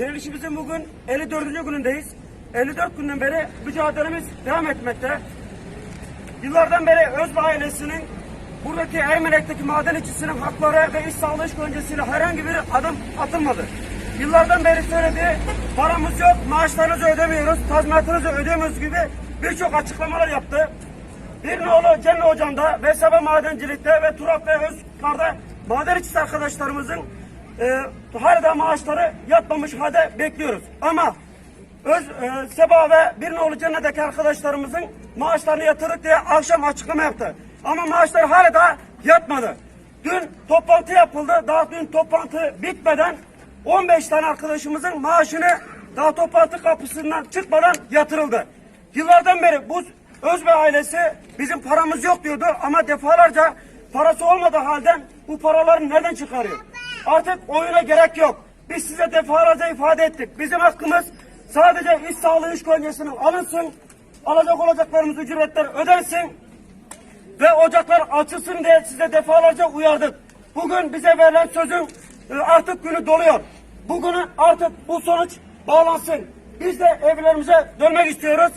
Direnişimizin bugün 54. günündeyiz. 54 günden beri mücadelemiz devam etmekte. Yıllardan beri Özbağ ailesinin buradaki Ermenek'teki maden işçisinin hakları ve iş sağlığı iş öncesiyle herhangi bir adım atılmadı. Yıllardan beri söylediği paramız yok, maaşlarınızı ödemiyoruz, tazminatınızı ödemiyoruz gibi birçok açıklamalar yaptı. Bir nolu Cennet Hocam'da ve Sabah Madencilik'te ve Turap ve Özkar'da maden işçisi arkadaşlarımızın e, hala maaşları yatmamış halde bekliyoruz. Ama Öz, e, Seba ve bir nolu Cennet'teki arkadaşlarımızın maaşlarını yatırdık diye akşam açıklama yaptı. Ama maaşlar hala da yatmadı. Dün toplantı yapıldı. Daha dün toplantı bitmeden 15 tane arkadaşımızın maaşını daha toplantı kapısından çıkmadan yatırıldı. Yıllardan beri bu Özbey ailesi bizim paramız yok diyordu ama defalarca parası olmadığı halden bu paraları nereden çıkarıyor? Artık oyuna gerek yok. Biz size defalarca ifade ettik. Bizim hakkımız sadece iş sağlığı iş kölgesinin alınsın, alacak olacaklarımız ücretler ödensin ve ocaklar açılsın diye size defalarca uyardık. Bugün bize verilen sözün e, artık günü doluyor. Bugünün artık bu sonuç bağlansın. Biz de evlerimize dönmek istiyoruz.